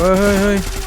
เฮ้ยเฮ้ย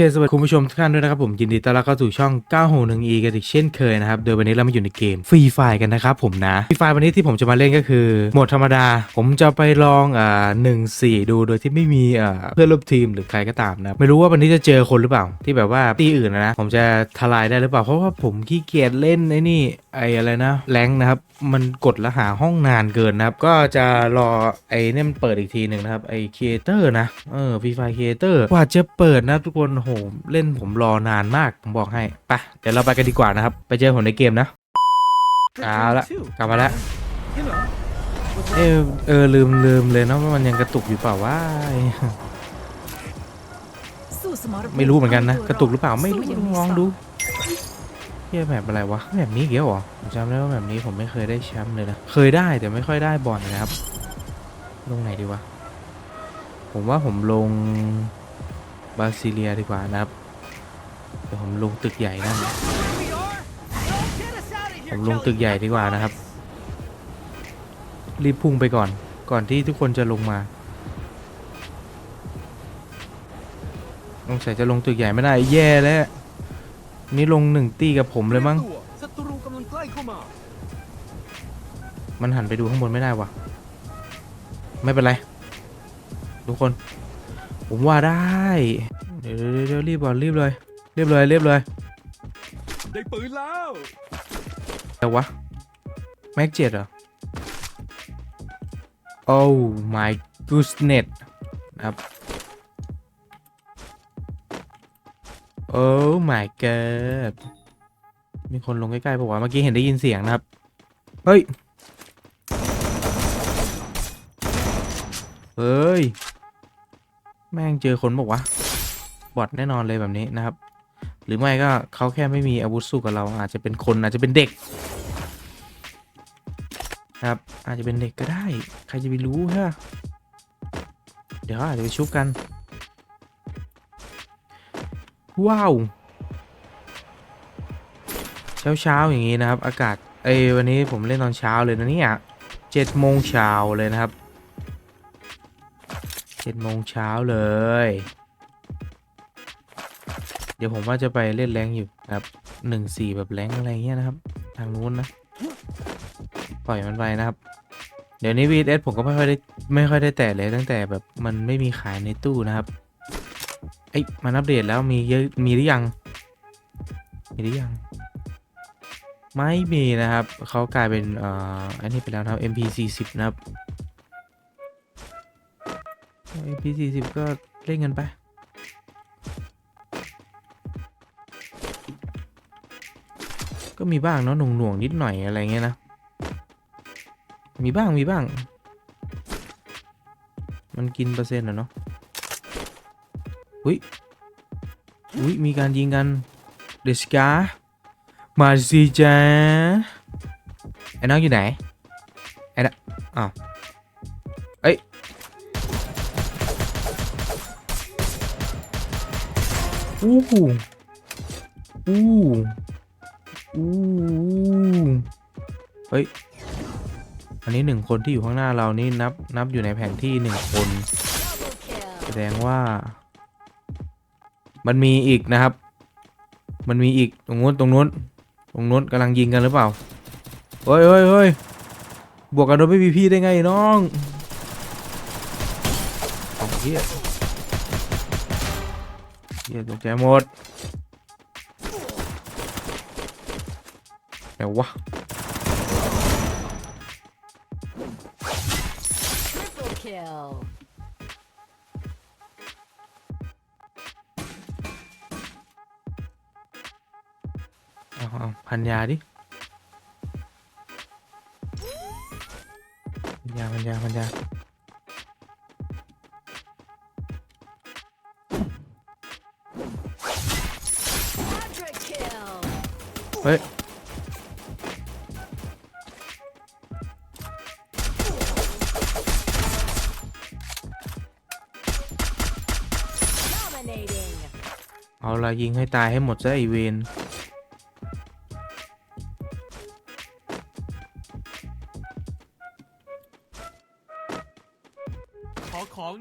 สวัสดีคุณผู้ชมทุกท่านด้วยนะครับผมยินดีต้อนรับเข้าสู่ช่อง 961e กันอีกเช่นเคยนะครับ โดยวันนี้เรามาอยู่ในเกมฟรีไฟกันนะครับผมนะฟรีไฟวันนี้ที่ผมจะมาเล่นก็คือโหมดธรรมดา ผมจะไปลองอ่าหนึ่งสี่ดูโดยที่ไม่มีอ่าเพื่อนร่วมทีมหรือใครก็ตามนะไม่รู้ว่าวันนี้จะเจอคนหรือเปล่า ที่แบบว่าตีอื่นนะนะผมจะทลายได้หรือเปล่าเพราะว่าผมขี้เกียจเล่นไอ้นี่ไอ้อะไรนะแรงนะครับ มันกดแล้วหาห้องนานเกินนะครับ ก็จะรอไอ้เนี่ยมันเปิดอีกทีหนึ่งนะครับ ไอ้ครีเอเตอร์นะ เออฟรีไฟครีเอเตอร์กว่าจะเปิดนะทุกคนโหเล่นผมรอนานมาก ผมบอกให้ไปเดี๋ยวเราไปกันดีกว่านะครับ ไปเจอผมในเกมนะเอาละกลับมาแล้วเออเออลืมลืมเลยนะว่ามันยังกระตุกอยู่เปล่าว่าไม่รู้เหมือนกันนะ กระตุกหรือเปล่าไม่รู้ลองดู เฮียแบบอะไรวะแบบนี้เกี่ยวเหรอผมจำได้ว่าแบบนี้ผมไม่เคยได้แชมป์เลยนะเคยได้แต่ไม่ค่อยได้บ่อยนะครับ ลงไหนดีวะผมว่าผมลงบาซิเลียดีกว่านะครับเดี๋ยวผมลงตึกใหญ่นั่นผมลงตึกใหญ่ดีกว่านะครับ รีบพุ่งไปก่อนก่อนที่ทุกคนจะลงมาสงสัยจะลงตึกใหญ่ไม่ได้แย่แล้ว นี่ลงหนึ่งตีกับผมเลยมั้ง ศัตรูกำลังใกล้เข้ามา มันหันไปดูข้างบนไม่ได้วะไม่เป็นไร ทุกคน ผมว่าได้ เดี๋ยวเดี๋ยวเดี๋ยวรีบก่อนรีบเลยเรียบเลยเรียบเลยได้ปืนแล้ว แต่วะแม็กเจ็ดเหรอ Oh my goodness นะครับ Oh my god มีคนลงใกล้ๆปะวะเมื่อกี้เห็นได้ยินเสียงนะครับ เฮ้ย เฮ้ย แม่งเจอคนบอกวะบอดแน่นอนเลยแบบนี้นะครับ หรือไม่ก็เขาแค่ไม่มีอาวุธสู้กับเรา อาจจะเป็นคนอาจจะเป็นเด็กครับ อาจจะเป็นเด็กก็ได้ ใครจะไปรู้ฮะ เดี๋ยวเขาอาจจะไปชุบกัน ว้าวเช้าเช้าอย่างนี้นะครับ อากาศเอ้วันนี้ผมเล่นตอนเช้าเลยนะเนี่ยเจ็ดโมงเช้าเลยนะครับเจ็ดโมงเช้าเลย เดี๋ยวผมว่าจะไปเล่นแรงอยู่นะครับหนึ่งสี่แบบแรงอะไรเงี้ยนะครับ ทางนู้นนะ ปล่อยมันไปนะครับ เดี๋ยวนี้ VS ผมก็ไม่ค่อยได้ไม่ค่อยได้แตะเลยตั้งแต่แบบมันไม่มีขายในตู้นะครับ เอ้ยมันอัปเดตแล้วมีเยอะมีหรือยัง มีหรือยัง ไม่มีนะครับ เขากลายเป็นเอ่ออันนี้ไปแล้วนะครับ MP40 นะครับ MP40 ก็เล่นกันไปก็มีบ้างเนาะหน่วงๆนิดหน่อยอะไรเงี้ยนะ มีบ้างมีบ้าง มันกินเปอร์เซ็นต์อะเนาะ อุ้ยอุ้ยมีการยิงกันเดสกามาสิจ้าไอ้น้องอยู่ไหนไอ้นะอ้าวเอ้ยอู้หูอู้อู้เฮ้ยอันนี้หนึ่งคนที่อยู่ข้างหน้าเรานี่นับนับอยู่ในแผนที่หนึ่งคน แสดงว่า มันมีอีกนะครับ มันมีอีกตรงนู้นตรงนู้น ตรงนู้นกำลังยิงกันหรือเปล่าเฮ้ยเฮ้ยเฮ้ยบวกกันโดยไม่มีพี่ได้ไงน้องของเฮียเฮียตกใจหมดแต่วะ เอาเอาพันยาดิพันยาพันยาพันยา Quadra kill. เฮ้ย Dominating. Dominating. เอาละยิงให้ตายให้หมดซะไอเวน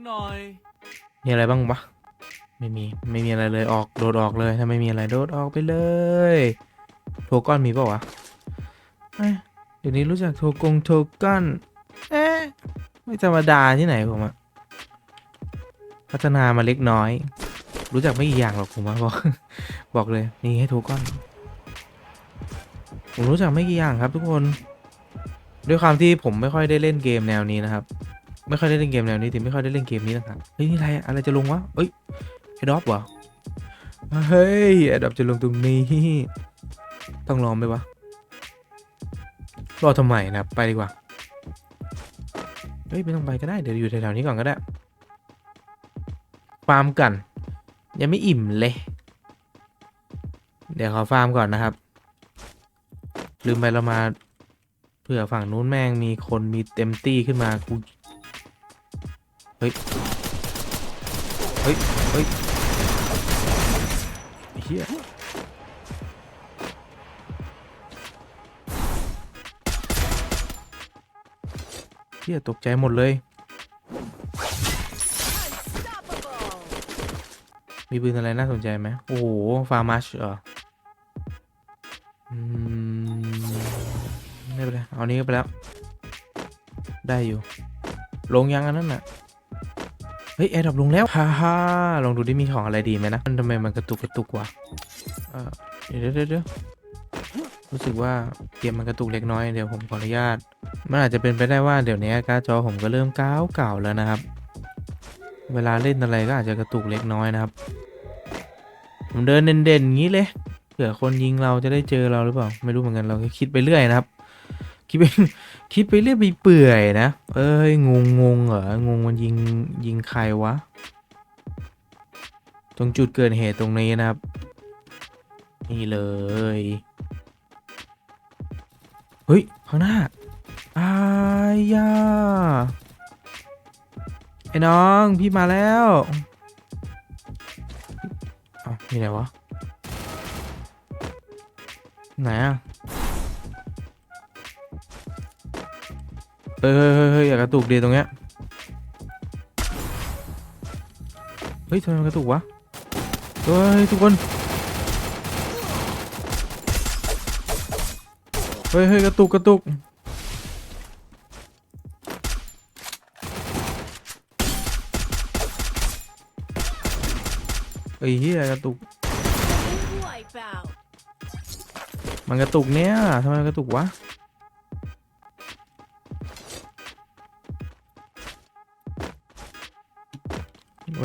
หน่อย มีอะไรบ้างวะ ไม่มี ไม่มีอะไรเลย ออก โดดออกเลย ถ้าไม่มีอะไรโดดออกไปเลยโทก้อนมีป่าวะเเดี๋ยวนี้รู้จักโทกงโทก้อนเอ๊ะไม่ธรรมดาที่ไหนผมอะพัฒนามาเล็กน้อย รู้จักไม่กี่อย่างหรอกผมว่าบอกบอกเลย นี่ให้โทก้อนผมรู้จักไม่กี่อย่างครับทุกคน ด้วยความที่ผมไม่ค่อยได้เล่นเกมแนวนี้นะครับ ไม่ค่อยได้เล่นเกมแนวนี้ถึงไม่ค่อยได้เล่นเกมนี้นะครับเฮ้ยนี่อะไรอะอะไรจะลงวะเอ้ยไอ้ดอปวะเฮ้ยไอ้ดอปจะลงตรงนี้ต้องรอไหมวะรอทำไมนะครับไปดีกว่าเฮ้ยไม่ต้องไปก็ได้เดี๋ยวอยู่แถวๆนี้ก่อนก็ได้ฟาร์มกัน ยังไม่อิ่มเลย เดี๋ยวขอฟาร์มก่อนนะครับ ลืมไปเรามาเผื่อฝั่งนู้นแม่งมีคนมีเต็มตี้ขึ้นมากู เฮ้ย เฮ้ย เฮ้ยเฮียเฮียตกใจหมดเลย มีปืนอะไรน่าสนใจไหมโอ้โห ฟาร์มัชเหรออืมไม่เป็นไรเอานี้ก็ไปแล้ว ได้อยู่ ลงยังอันนั้นน่ะ เฮ้ยแอร์ดรอปลงแล้วฮ่าฮ่าลองดูดิมีของอะไรดีไหมนะ มันทำไมมันกระตุกกระตุกวะเดี๋ยวเดี๋ยวเดี๋ยวรู้สึกว่าเกมมันกระตุกเล็กน้อยเดี๋ยวผมขออนุญาต มันอาจจะเป็นไปได้ว่าเดี๋ยวนี้การ์ดจอผมก็เริ่มก้าวเก่าแล้วนะครับ เวลาเล่นอะไรก็อาจจะกระตุกเล็กน้อยนะครับ ผมเดินเด่นๆอย่างนี้เลยเผื่อคนยิงเราจะได้เจอเราหรือเปล่า ไม่รู้เหมือนกันเราคิดไปเรื่อยนะครับ คิดไปคิดไปเรื่อยไปเปื่อยนะ เอ้ยงงงงเหรองงมันยิงยิงใครวะ ตรงจุดเกิดเหตุตรงนี้นะครับ นี่เลย เฮ้ย ข้างหน้าอายาไอ้น้องพี่มาแล้วอ้ามีไหนวะ ไหนอะ เฮ้ยเฮ้ยเฮ้ยเฮ้ยอย่ากระตุกดีตรงเนี้ย เฮ้ยทำไมมันกระตุกวะ เฮ้ยทุกคน เฮ้ยเฮ้ยกระตุกกระตุกเฮ้ยเฮียกระตุก Wipeout. มันกระตุกเนี่ยทำไมมันกระตุกวะ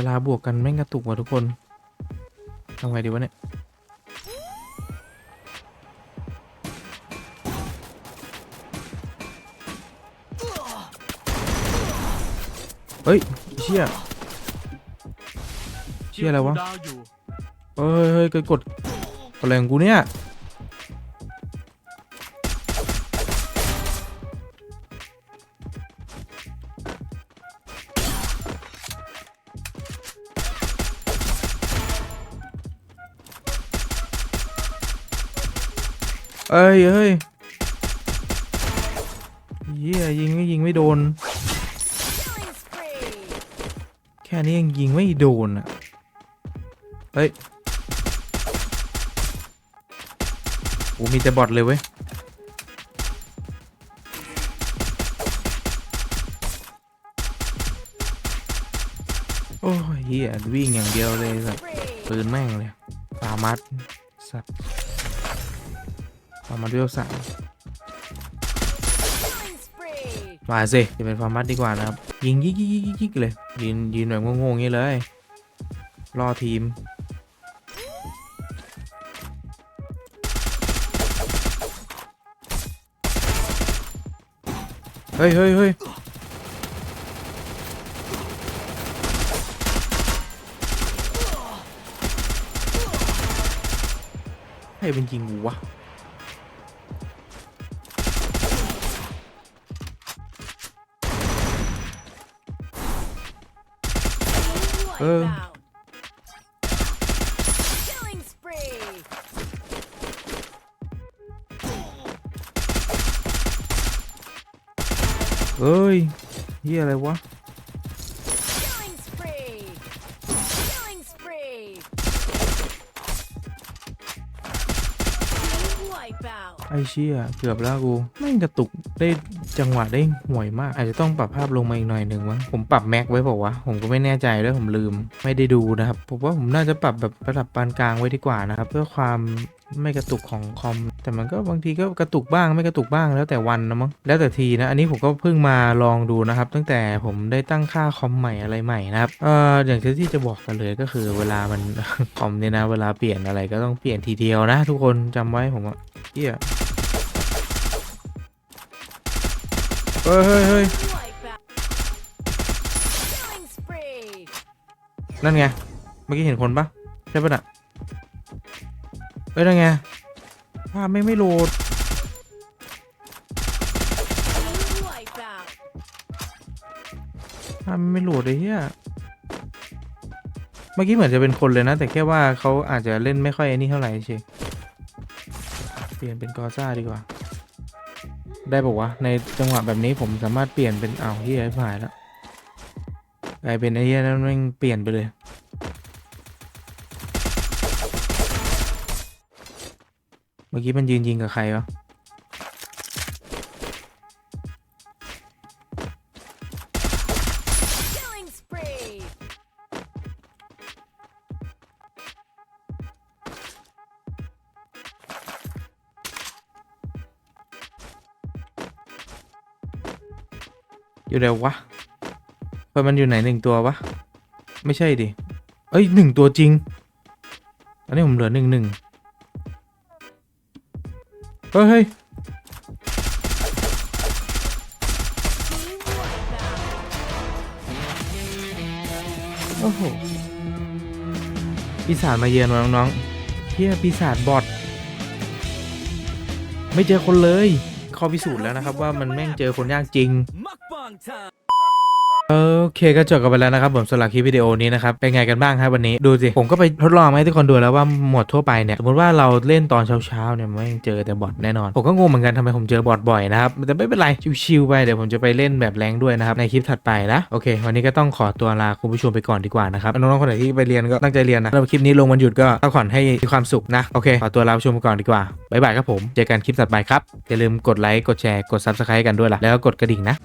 ลาบวกกันแม่งกระตุกว่ะทุกคนทำไงดีวะเนี่ย เฮ้ยเชี่ยเชี่ยอะไรวะ เฮ้ยเฮ้ยเกิดกดอะไรของกูเนี่ย เอ้ยเอ้ยเยี่ยยิงไม่ยิงไม่โดน แค่นี้ยังยิงไม่โดนอะเฮ้ยโอ้มีแต่บอทเลยเว้ยโอ้ยเฮียวิ่งอย่างเดียวเลยสัตว์ปืนแม่งเลยฟามัสสัตว์ ฟาร์มัสเวลสาม Killing spree. มาสิจะเป็นฟาร์มัสดีกว่านะครับ ยิงยิกยิกยิกยิกยิกเลย ยืนยืนแบบงงๆอย่างนี้เลย รอทีม เฮ้ยเฮ้ยเฮ้ยให้เป็นจริงกูวะ Killing spree. Uy, y el. อเชี่ยเกือบแล้วกูแม่กระตุกได้จังหวะได้ห่วยมาก อาจจะต้องปรับภาพลงมาอีกหน่อยหนึ่งวะผมปรับแม็กไว้บอกว่าวะผมก็ไม่แน่ใจด้วยผมลืมไม่ได้ดูนะครับผมว่าผมน่าจะปรับแบบระดับปานกลางไว้ดีกว่านะครับ เพื่อความไม่กระตุกของคอม แต่มันก็บางทีก็กระตุกบ้างไม่กระตุกบ้างแล้วแต่วันนะมั้งแล้วแต่ทีนะอันนี้ผมก็เพิ่งมาลองดูนะครับ ตั้งแต่ผมได้ตั้งค่าคอมใหม่อะไรใหม่นะครับเอ่ออย่างที่จะบอกกันเลยก็คือเวลามันคอมเนี่ยนะ เวลาเปลี่ยนอะไรก็ต้องเปลี่ยนทีเดียวนะ ทุกคนจำไว้ผมว่าเฮีย เฮ้ยเฮ้ยเฮ้ยนั่นไง เมื่อกี้เห็นคนปะใช่ปะน่ะเอ้ยนั่นไงภาพไม่ไม่โหลดภาพไม่โหลดเลยเฮียเมื่อกี้เหมือนจะเป็นคนเลยนะ แต่แค่ว่าเขาอาจจะเล่นไม่ค่อยไอ้นี่เท่าไหร่เชเปลี่ยนเป็นกอซ่าดีกว่า ได้บอกว่าวะในจังหวะแบบนี้ผมสามารถเปลี่ยนเป็นอ้าวเฮียผ่านแล้วกลายเป็นไอ้เฮียนั้นแม่งเปลี่ยนไปเลย เมื่อกี้มันยืนยิงกับใครวะ อยู่ไหนวะเพื่อนมันอยู่ไหนหนึ่งตัววะ ไม่ใช่ดิ เอ้ยหนึ่งตัวจริง อันนี้ผมเหลือหนึ่งหนึ่งเฮ้ยโอ้โห ปีศาจมาเยือนวะน้องๆเฮียปีศาจบอทไม่เจอคนเลยข้อพิสูจน์แล้วนะครับว่ามันแม่งเจอคนยากจริง โอเคก็จบกันไปแล้วนะครับผมสำหรับคลิปวิดีโอนี้นะครับเป็นไงกันบ้างครับวันนี้ดูสิผมก็ไปทดลองให้ทุกคนดูแล้วว่าหมดทั่วไปเนี่ยสมมติว่าเราเล่นตอนเช้าๆเนี่ยไม่เจอแต่บอทแน่นอน ผมก็งงเหมือนกันทำไมผมเจอบอทบ่อยนะครับแต่ไม่เป็นไรชิวๆไปเดี๋ยวผมจะไปเล่นแบบแรงด้วยนะครับในคลิปถัดไปนะโอเค วันนี้ก็ต้องขอตัวลาคุณผู้ชมไปก่อนดีกว่านะครับน้องๆคนไหนที่ไปเรียนก็ตั้งใจเรียนนะแล้วคลิปนี้ลงวันหยุดก็พักผ่อนให้มีความสุขนะโอเคขอตัวลาผู้ชมไปก่อนดีกว่าบ๊ายบายครับผมเจอกันคลิปถัดไปครับอย่าลืมกดไลค์กดแชร์กด subscribe กันด้วยล่ะแล้วก็กดกระดิ่งนะ